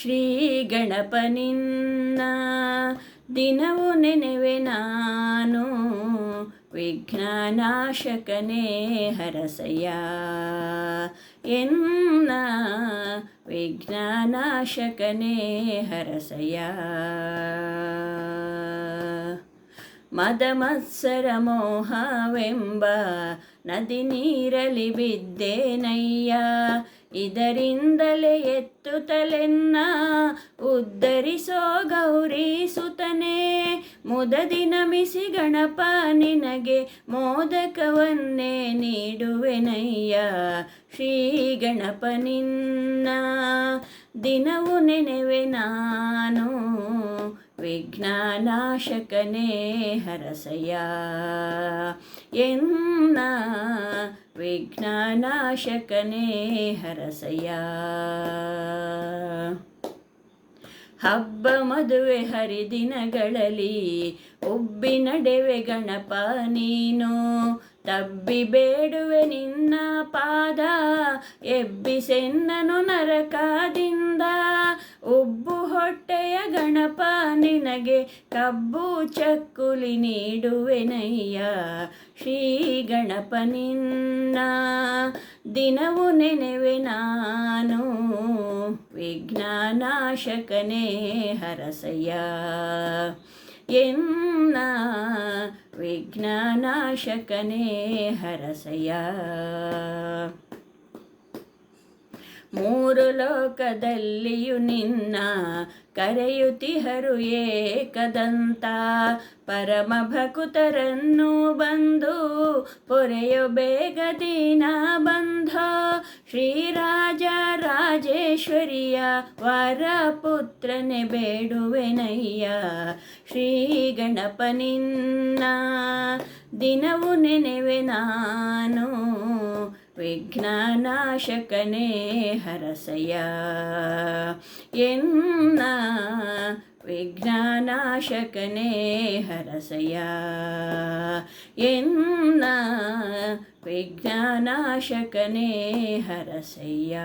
ಶ್ರೀ ಗಣಪನಿನ್ನ ದಿನವು ನೆನೆವೆ ನಾನು ವಿಘ್ನನಾಶಕನೇ ಹರಸಯ್ಯ. ಎನ್ನ ವಿಘ್ನನಾಶಕನೇ ಹರಸಯ್ಯ. ಮದಮತ್ಸರ ಮೋಹವೆಂಬ ನದಿ ನೀರಲಿ ಬಿದ್ದೇನಯ್ಯ. ಇದರಿಂದಲೇ ಎತ್ತುತ್ತಲೆನ್ನ ಉದ್ಧರಿಸೋ ಗೌರಿ ಸುತನೇ. ಮುದದಿ ನಮಿಸಿ ಗಣಪ ನಿನಗೆ ಮೋದಕವನ್ನೇ ನೀಡುವೆನಯ್ಯ. ಶ್ರೀ ಗಣಪನಿನ್ನ ದಿನವು ನೆನೆವೆ ನಾನು. ವಿಘ್ನನಾಶಕನೇ ಹರಸಯ ಎನ್ನ ವಿಘ್ನನಾಶಕನೇ ಹರಸಯ ಹಬ್ಬ ಮದುವೆ ಹರಿದಿನಗಳಲ್ಲಿ ಉಬ್ಬಿ ನಡೆವೆ ಗಣಪ ನೀನು. ತಬ್ಬಿ ಬೇಡುವೆ ನಿನ್ನ ಪಾದ, ಎಬ್ಬಿಸೆನ್ನನು ನರಕದಿಂದ. ನಿನಗೆ ಕಬ್ಬು ಚಕ್ಕುಲಿ ನೀಡುವೆನಯ್ಯ. ಶ್ರೀ ಗಣಪ ನಿನ್ನ ದಿನವು ನೆನೆವೆ ನಾನು. ವಿಜ್ಞಾನಾಶಕನೇ ಹರಸಯ್ಯ. ಎನ್ನ ವಿಜ್ಞಾನಾಶಕನೇ ಹರಸಯ್ಯ. ಮೂರು ಲೋಕದಲ್ಲಿಯೂ ನಿನ್ನ ಕರೆಯುತಿಹರು ಏಕದಂತ. ಪರಮ ಭಕುತರನ್ನು ಬಂದು ಪೊರೆಯೋ ಬೇಗ ದಿನ ಬಂಧ. ಶ್ರೀರಾಜ ರಾಜೇಶ್ವರಿಯ ವರ ಪುತ್ರನೆ ಬೇಡುವೆನಯ್ಯ ಶ್ರೀ ಗಣಪನಿನ್ನ ದಿನವು ನೆನೆವೆ ನಾನು. ವಿಘ್ನನಾಶಕನೇ ಹರಸಯ ಎನ್ನ ವಿಘ್ನನಾಶಕನೇ ಹರಸಯ ಎನ್ನ ವಿಘ್ನನಾಶಕನೇ ಹರಸಯ್ಯ.